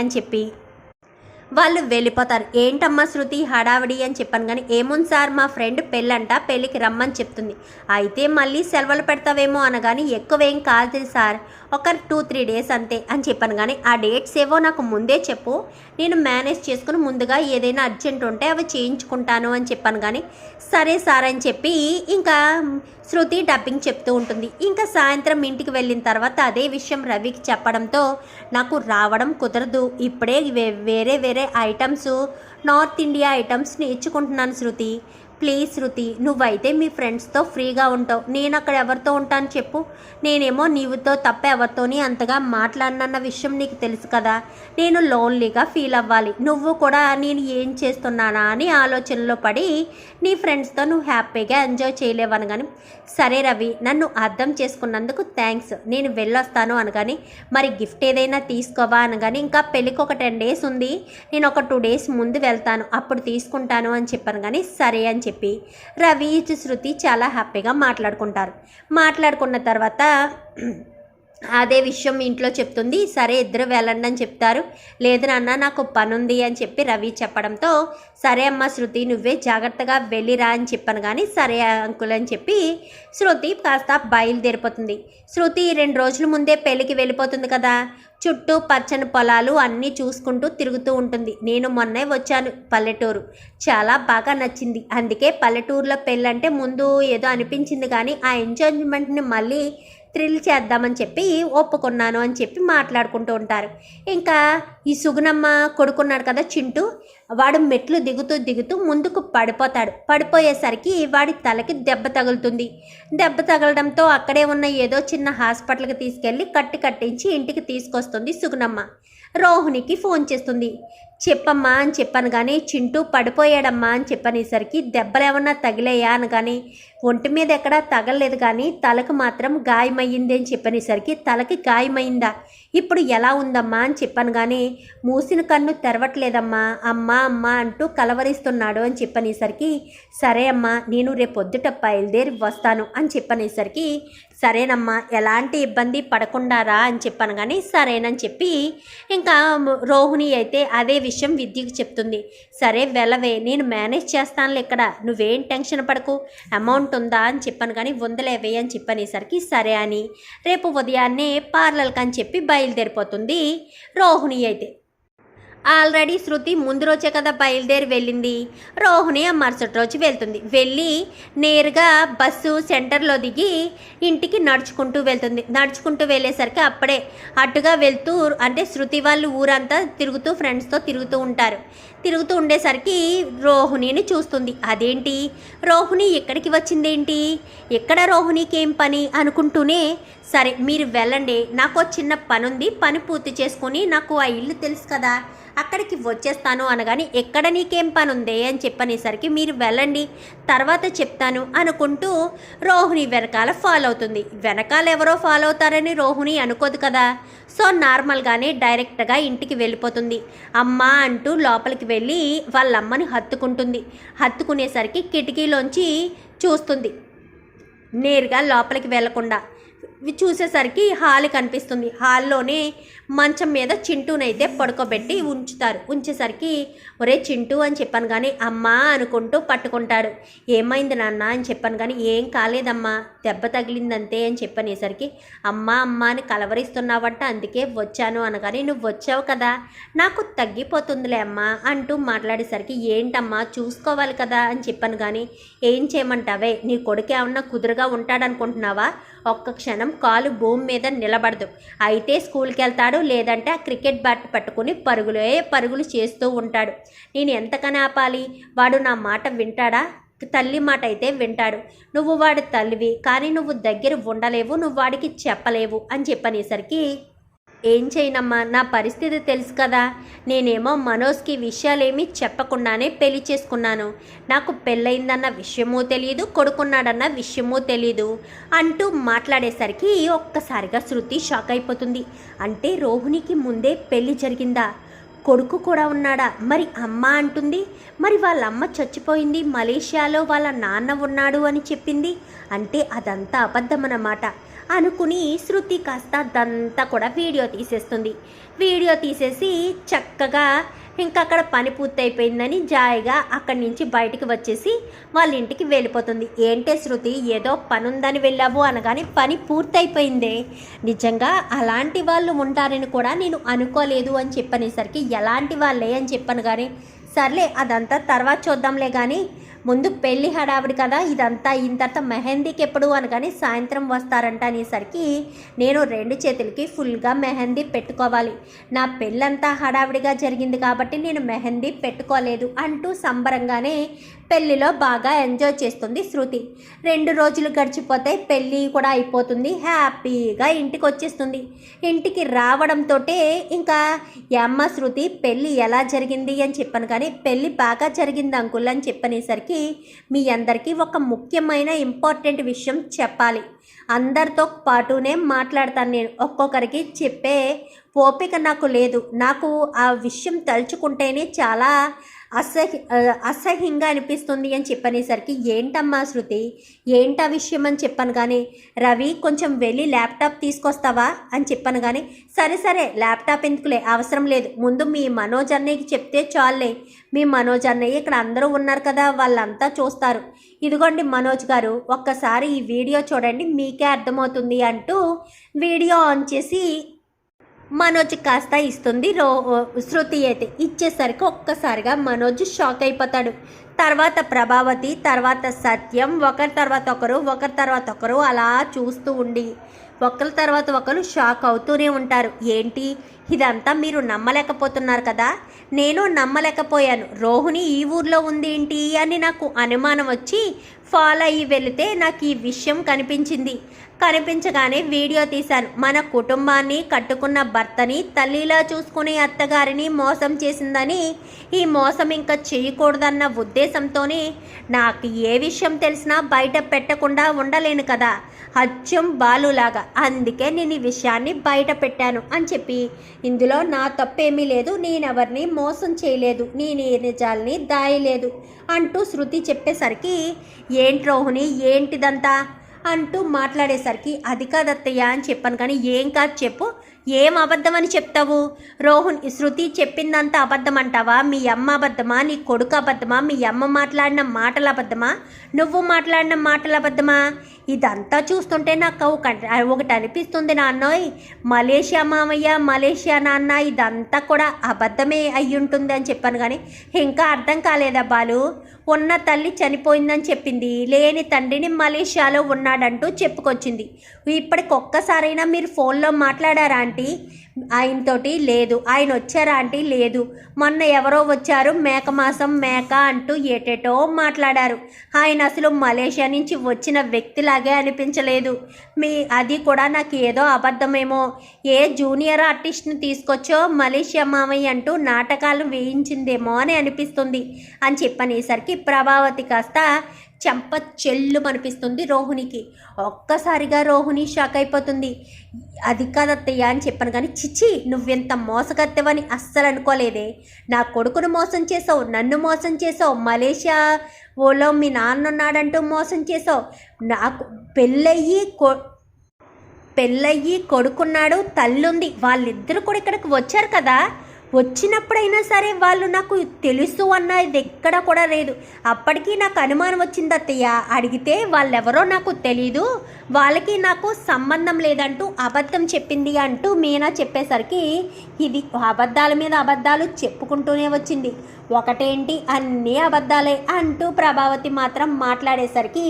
అని చెప్పి వాళ్ళు వెళ్ళిపోతారు. ఏంటమ్మా శృతి హడావిడి అని చెప్పాను కానీ ఏముంది సార్? మా ఫ్రెండ్ పెళ్ళంట పెళ్ళికి రమ్మని చెప్తుంది. అయితే మళ్ళీ సెలవులు పెడతావేమో అనగాని ఎక్కువేం కాదు సార్. ఒక టూ త్రీ డేస్ అంతే అని చెప్పాను కానీ ఆ డేట్స్ ఏవో నాకు ముందే చెప్పు. నేను మేనేజ్ చేసుకుని ముందుగా ఏదైనా అర్జెంట్ ఉంటే అవి చేయించుకుంటాను అని చెప్పాను కానీ సరే సార్ అని చెప్పి ఇంకా శృతి డబ్బింగ్ చెప్తూ ఉంటుంది. ఇంకా సాయంత్రం ఇంటికి వెళ్ళిన తర్వాత అదే విషయం రవికి చెప్పడంతో నాకు రావడం కుదరదు. ఇప్పుడే వే- వేరే వేరే ఐటమ్స్ నార్త్ ఇండియా ఐటమ్స్ నేర్చుకుంటున్నాను శృతి. ప్లీజ్ శృతి నువ్వైతే మీ ఫ్రెండ్స్తో ఫ్రీగా ఉంటావు. నేను అక్కడ ఎవరితో ఉంటాను చెప్పు. నేనేమో నీవుతో తప్ప ఎవరితోని అంతగా మాట్లాడనన్న విషయం నీకు తెలుసు కదా. నేను లోన్లీగా ఫీల్ అవ్వాలి. నువ్వు కూడా నేను ఏం చేస్తున్నానా అని ఆలోచనలో పడి నీ ఫ్రెండ్స్తో నువ్వు హ్యాపీగా ఎంజాయ్ చేయలేవను కానీ సరే రవి నన్ను అర్థం చేసుకున్నందుకు థ్యాంక్స్ నేను వెళ్ళొస్తాను అనగాని మరి గిఫ్ట్ ఏదైనా తీసుకోవా అనగాని ఇంకా పెళ్ళికి ఒక టెన్ డేస్ ఉంది. నేను ఒక టూ డేస్ ముందు వెళ్తాను. అప్పుడు తీసుకుంటాను అని చెప్పాను కానీ సరే అని చెప్పి. చెప్పి రవి శృతి చాలా హ్యాపీగా మాట్లాడుకుంటారు. మాట్లాడుకున్న తర్వాత అదే విషయం ఇంట్లో చెప్తుంది. సరే ఇద్దరు వెళ్ళండి అని చెప్తారు. లేదు నాన్న నాకు పని ఉంది అని చెప్పి రవి చెప్పడంతో సరే అమ్మ శృతి నువ్వే జాగ్రత్తగా వెళ్ళిరా అని చెప్పాను కానీ సరే అంకుల్ అని చెప్పి శృతి కాస్త బయలుదేరిపోతుంది. శృతి రెండు రోజుల ముందే పెళ్ళికి వెళ్ళిపోతుంది కదా. చుట్టూ పచ్చని పొలాలు అన్నీ చూసుకుంటూ తిరుగుతూ ఉంటుంది. నేను మొన్నే వచ్చాను పల్లెటూరు. చాలా బాగా నచ్చింది. అందుకే పల్లెటూరులో పెళ్ళంటే ముందు ఏదో అనిపించింది కానీ ఆ ఎంజాయ్మెంట్ని మళ్ళీ థ్రిల్ చేద్దామని చెప్పి ఒప్పుకున్నాను అని చెప్పి మాట్లాడుకుంటూ ఉంటారు. ఇంకా ఈ సుగుణమ్మ కొడుకున్నాడు కదా చింటూ వాడు మెట్లు దిగుతూ దిగుతూ ముందుకు పడిపోతాడు. పడిపోయేసరికి వాడి తలకి దెబ్బ తగులుతుంది. దెబ్బ తగలడంతో అక్కడే ఉన్న ఏదో చిన్న హాస్పిటల్కి తీసుకెళ్ళి కట్టి కట్టించి ఇంటికి తీసుకొస్తుంది సుగుణమ్మ. రోహిణికి ఫోన్ చేస్తుంది. చెప్పమ్మా అని చెప్పాను కానీ చింటూ పడిపోయాడమ్మా అని చెప్పనేసరికి దెబ్బలు ఏమన్నా తగిలాయా అని కానీ ఒంటి మీద ఎక్కడా తగలలేదు కానీ తలకు మాత్రం గాయమయ్యింది అని చెప్పనేసరికి తలకి గాయమైందా ఇప్పుడు ఎలా ఉందమ్మా అని చెప్పాను కానీ మూసిన కన్ను తెరవట్లేదమ్మా అమ్మా అమ్మా అంటూ కలవరిస్తున్నాడు అని చెప్పనేసరికి సరే అమ్మా నేను రేపొద్దుట బయలుదేరి వస్తాను అని చెప్పనేసరికి సరేనమ్మా ఎలాంటి ఇబ్బంది పడకుండా రా అని చెప్పాను కానీ సరేనని చెప్పి ఇంకా రోహిణి అయితే అదే విషయం విద్యకు చెప్తుంది. సరే వెళ్ళవే నేను మేనేజ్ చేస్తానులే ఇక్కడ నువ్వేం టెన్షన్ పడకు అమౌంట్ ఉందా అని చెప్పాను కానీ ఉందలేవే అని చెప్పనేసరికి సరే అని రేపు ఉదయాన్నే పార్లర్కి అని చెప్పి బయలుదేరిపోతుంది రోహిణి అయితే. ఆల్రెడీ శృతి ముందు రోజే కదా బయలుదేరి వెళ్ళింది. రోహిణి ఆ మరుసటి రోజు వెళ్తుంది. వెళ్ళి నేరుగా బస్సు సెంటర్లో దిగి ఇంటికి నడుచుకుంటూ వెళ్తుంది. నడుచుకుంటూ వెళ్ళేసరికి అప్పుడే అటుగా వెళ్తూ అంటే శృతి వాళ్ళు ఊరంతా తిరుగుతూ ఫ్రెండ్స్తో తిరుగుతూ ఉంటారు. తిరుగుతూ ఉండేసరికి రోహిణిని చూస్తుంది. అదేంటి? రోహిణి ఎక్కడికి వచ్చిందేంటి? ఎక్కడ రోహిణికి ఏం పని? అనుకుంటూనే సరే మీరు వెళ్ళండి. నాకు చిన్న పని ఉంది పని పూర్తి చేసుకొని నాకు ఆ ఇల్లు తెలుసు కదా. అక్కడికి వచ్చేస్తాను అనగానే ఎక్కడ నీకేం పని ఉంది అని చెప్పనేసరికి మీరు వెళ్ళండి. తర్వాత చెప్తాను అనుకుంటూ రోహిణి వెనకాల ఫాలో అవుతుంది. వెనకాల ఎవరో ఫాలో అవుతారని రోహిణి అనుకోదు కదా. సో నార్మల్గానే డైరెక్ట్గా ఇంటికి వెళ్ళిపోతుంది. అమ్మ అంటూ లోపలికి వెళ్ళి వాళ్ళ అమ్మని హత్తుకుంటుంది. హత్తుకునేసరికి కిటికీలోంచి చూస్తుంది. నేరుగా లోపలికి వెళ్ళకుండా చూసేసరికి హాల్ కనిపిస్తుంది. హాల్లోనే మంచం మీద చింటూనైతే పడుకోబెట్టి ఉంచుతారు. ఉంచేసరికి ఒరే చింటూ అని చెప్పాను కానీ అమ్మా అనుకుంటూ పట్టుకుంటాడు. ఏమైంది నాన్న అని చెప్పాను కానీ ఏం కాలేదమ్మా దెబ్బ తగిలిందంతే అని చెప్పనేసరికి అమ్మా అమ్మ అని కలవరిస్తున్నావంట అందుకే వచ్చాను అనగానే నువ్వు వచ్చావు కదా నాకు తగ్గిపోతుందిలే అమ్మా అంటూ మాట్లాడేసరికి ఏంటమ్మా చూసుకోవాలి కదా అని చెప్పాను కానీ ఏం చేయమంటావే నీ కొడుకు ఏమన్నా కుదురుగా ఉంటాడనుకుంటున్నావా? ఒక్క క్షణం కాలు భూమి మీద నిలబడదు. అయితే స్కూల్కి వెళ్తాడు లేదంటే ఆ క్రికెట్ బ్యాట్ పట్టుకుని పరుగులే పరుగులు చేస్తూ ఉంటాడు. నేను ఎంతకని ఆపాలి? వాడు నా మాట వింటాడా? తల్లి మాట అయితే వింటాడు. నువ్వు వాడి తల్లివి కానీ నువ్వు దగ్గర ఉండలేవు నువ్వు వాడికి చెప్పలేవు అని చెప్పనేసరికి ఏం చేయనమ్మా? నా పరిస్థితి తెలుసు కదా. నేనేమో మనోజ్కి విషయాలేమీ చెప్పకుండానే పెళ్ళి చేసుకున్నాను. నాకు పెళ్ళయిందన్న విషయమూ తెలియదు కొడుకున్నాడన్న విషయమూ తెలియదు అంటూ మాట్లాడేసరికి ఒక్కసారిగా శృతి షాక్ అయిపోతుంది. అంటే రోహిణికి ముందే పెళ్ళి జరిగిందా? కొడుకు కూడా ఉన్నాడా? మరి అమ్మ అంటుంది. మరి వాళ్ళ అమ్మ చచ్చిపోయింది మలేషియాలో వాళ్ళ నాన్న ఉన్నాడు అని చెప్పింది. అంటే అదంతా అబద్ధమన్నమాట. అనుకుని శృతి కాస్త అదంతా కూడా వీడియో తీసేస్తుంది. వీడియో తీసేసి చక్కగా ఇంకా అక్కడ పని పూర్తయిపోయిందని జాయిగా అక్కడి నుంచి బయటికి వచ్చేసి వాళ్ళ ఇంటికి వెళ్ళిపోతుంది. ఏంటే శృతి ఏదో పని ఉందని వెళ్ళావు అనగానే పని పూర్తయిపోయిందే. నిజంగా అలాంటి వాళ్ళు ఉంటారని కూడా నేను అనుకోలేదు అని చెప్పనేసరికి ఎలాంటి వాళ్ళే అని చెప్పాను కానీ సర్లే అదంతా తర్వాత చూద్దాంలే కానీ ముందు పెళ్ళి హడావిడి కదా ఇదంతా అయిన తర్వాత మెహందీకి ఎప్పుడు అనగానే సాయంత్రం వస్తారంట అనేసరికి నేను రెండు చేతులకి ఫుల్గా మెహందీ పెట్టుకోవాలి. నా పెళ్ళంతా హడావిడిగా జరిగింది కాబట్టి నేను మెహందీ పెట్టుకోలేదు అంటూ సంబరంగానే పెళ్ళిలో బాగా ఎంజాయ్ చేస్తుంది శృతి. రెండు రోజులు గడిచిపోతే పెళ్ళి కూడా అయిపోతుంది. హ్యాపీగా ఇంటికి వచ్చేస్తుంది. ఇంటికి రావడంతో ఇంకా యమ్మ అమ్మ శృతి పెళ్ళి ఎలా జరిగింది? అని చెప్పాను. కానీ పెళ్ళి బాగా జరిగింది అంకుల్ అని చెప్పనేసరికి మీ అందరికీ ఒక ముఖ్యమైన ఇంపార్టెంట్ విషయం చెప్పాలి. అందరితో పాటునే మాట్లాడతాను నేను. ఒక్కొక్కరికి చెప్పే ఓపిక నాకు లేదు. నాకు ఆ విషయం తలుచుకుంటేనే చాలా అసహ్య అసహ్యంగా అనిపిస్తుంది అని చెప్పనేసరికి ఏంటమ్మా శృతి? ఏంటా విషయం అని చెప్పాను కానీ రవి కొంచెం వెళ్ళి ల్యాప్టాప్ తీసుకొస్తావా? అని చెప్పాను కానీ సరే సరే ల్యాప్టాప్ ఎందుకులే? అవసరం లేదు. ముందు మీ మనోజ్ అన్నయ్యకి చెప్తే చాలే మీ మనోజ్ అన్నయ్య ఇక్కడ అందరూ ఉన్నారు కదా వాళ్ళంతా చూస్తారు. ఇదిగోండి మనోజ్ గారు ఒక్కసారి ఈ వీడియో చూడండి మీకే అర్థమవుతుంది అంటూ వీడియో ఆన్ చేసి మనోజ్ కాస్త ఇస్తుంది రో శృతి అయితే. ఇచ్చేసరికి ఒక్కసారిగా మనోజ్ షాక్ అయిపోతాడు. తర్వాత ప్రభావతి తర్వాత సత్యం ఒకరి తర్వాత ఒకరు ఒకరి తర్వాత ఒకరు అలా చూస్తూ ఉండి ఒకరి తర్వాత ఒకరు షాక్ అవుతూనే ఉంటారు. ఏంటి? ఇదంతా మీరు నమ్మలేకపోతున్నారు కదా? నేను నమ్మలేకపోయాను. రోహిణి ఈ ఊర్లో ఉంది ఏంటి అని నాకు అనుమానం వచ్చి ఫాలో అయ్యి వెళితే నాకు ఈ విషయం కనిపించింది. కనిపించగానే వీడియో తీశాను. మన కుటుంబాన్ని కట్టుకున్న భర్తని తల్లిలా చూసుకునే అత్తగారిని మోసం చేసిందని ఈ మోసం ఇంకా చేయకూడదన్న ఉద్దేశంతోనే నాకు ఏ విషయం తెలిసినా బయట పెట్టకుండా ఉండలేను కదా. అచ్చం బాలులాగా. అందుకే నేను ఈ విషయాన్ని బయట పెట్టాను అని చెప్పి. ఇందులో నా తప్పేమీ లేదు నేనెవరిని మోసం చేయలేదు నేను ఏ నిజాల్ని దాయలేదు అంటూ శృతి చెప్పేసరికి ఏంటి రోహిణి ఏంటిదంతా? అంటూ మాట్లాడేసరికి అది కాదత్తయ్య అని చెప్పాను కానీ ఏం కాదు చెప్పు ఏం అబద్ధం అని చెప్తావు? రోహన్ శృతి చెప్పిందంతా అబద్ధం అంటావా మీ అమ్మ అబద్ధమా? నీ కొడుకు అబద్ధమా? మీ అమ్మ మాట్లాడిన మాటలు అబద్ధమా? నువ్వు మాట్లాడిన మాటలు అబద్ధమా? ఇదంతా చూస్తుంటే నాకు ఒకటి అనిపిస్తుంది నాన్నోయ్. మలేషియా మామయ్య మలేషియా నాన్న ఇదంతా కూడా అబద్ధమే అయి ఉంటుంది అని చెప్పాను కానీ ఇంకా అర్థం కాలేదా బాలు? ఉన్న తల్లి చనిపోయిందని చెప్పింది. లేని తండ్రిని మలేషియాలో ఉన్నాడంటూ చెప్పుకొచ్చింది. ఇప్పటికి ఒక్కసారైనా మీరు ఫోన్లో మాట్లాడారా ఆంటీ? ఆయనతోటి లేదు. ఆయన వచ్చారా ఆంటీ? లేదు. మొన్న ఎవరో వచ్చారు. మేక మాసం మేక అంటూ ఏటేటో మాట్లాడారు. ఆయన అసలు మలేషియా నుంచి వచ్చిన వ్యక్తిలాగే అనిపించలేదు. మీ అది కూడా నాకు ఏదో అబద్ధమేమో. ఏ జూనియర్ ఆర్టిస్ట్ని తీసుకొచ్చో మలేషియా మామయ్య అంటూ నాటకాలు వేయించిందేమో అని అనిపిస్తుంది అని చెప్పనేసరికి ప్రభావతి కాస్త చెంప చెల్లు అనిపిస్తుంది రోహిణికి. ఒక్కసారిగా రోహిణి షాక్ అయిపోతుంది. అది కాదత్తయ్య అని చెప్పాను కానీ చిచి నువ్వెంత మోసగత్తెవని అస్సలు అనుకోలేదే. నా కొడుకును మోసం చేసావు నన్ను మోసం చేసావు మలేషియా ఓలో మీ నాన్న ఉన్నాడంటూ మోసం చేసావు. నాకు పెళ్ళయ్యి కొ పెళ్ళయ్యి కొడుకున్నాడు తల్లుంది వాళ్ళిద్దరు కూడా ఇక్కడికి వచ్చారు కదా. వచ్చినప్పుడైనా సరే వాళ్ళు నాకు తెలుసు అన్నది ఎక్కడ కూడా లేదు. అప్పటికీ నాకు అనుమానం వచ్చింది అత్తయ్య. అడిగితే వాళ్ళెవరో నాకు తెలీదు. వాళ్ళకి నాకు సంబంధం లేదంటూ అబద్ధం చెప్పింది అంటూ మీనా చెప్పేసరికి ఇది అబద్ధాల మీద అబద్ధాలు చెప్పుకుంటూనే వచ్చింది. ఒకటేంటి? అన్నీ అబద్ధాలే అంటూ ప్రభావతి మాత్రం మాట్లాడేసరికి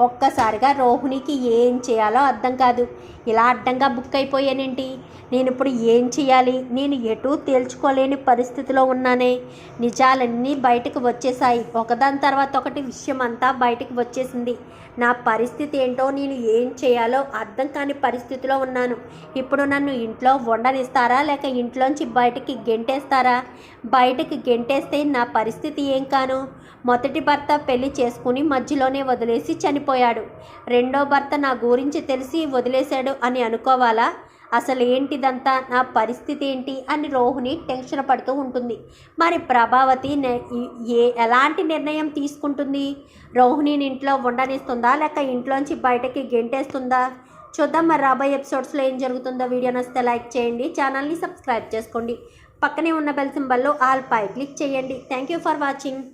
ఒక్కసారిగా రోహిణికి ఏం చేయాలో అర్థం కాదు. ఇలా అడ్డంగా బుక్ అయిపోయానేంటి? నేను ఇప్పుడు ఏం చేయాలి? నేను ఎటూ తేల్చుకోలేని పరిస్థితిలో ఉన్నానే. నిజాలన్నీ బయటకు వచ్చేసాయి ఒకదాని తర్వాత ఒకటి విషయం అంతా బయటకు వచ్చేసింది. నా పరిస్థితి ఏంటో నేను ఏం చేయాలో అర్థం కాని పరిస్థితిలో ఉన్నాను. ఇప్పుడు నన్ను ఇంట్లో వండనిస్తారా? లేక ఇంట్లోంచి బయటికి గెంటేస్తారా? బయటకు గెంటేస్తే నా పరిస్థితి ఏం కాను? మొదటి భర్త పెళ్ళి చేసుకుని మధ్యలోనే వదిలేసి చనిపో వెళ్ళిపోయాడు రెండో భర్త నా గురించి తెలిసి వదిలేశాడు అని అనుకోవాలా? అసలు ఏంటిదంతా? నా పరిస్థితి ఏంటి? అని రోహిణి టెన్షన్ పడుతూ ఉంటుంది. మరి ప్రభావతి ఏ ఎలాంటి నిర్ణయం తీసుకుంటుంది? రోహిణిని ఇంట్లో ఉండనిస్తుందా? లేక ఇంట్లోంచి బయటకి గెంటేస్తుందా? చూద్దాం మరి రాబోయే ఎపిసోడ్స్లో ఏం జరుగుతుందో. వీడియో నచ్చితే లైక్ చేయండి. ఛానల్ని సబ్స్క్రైబ్ చేసుకోండి. పక్కనే ఉన్న బెల్ సింబల్లో ఆల్ పై క్లిక్ చేయండి. Thank you for watching.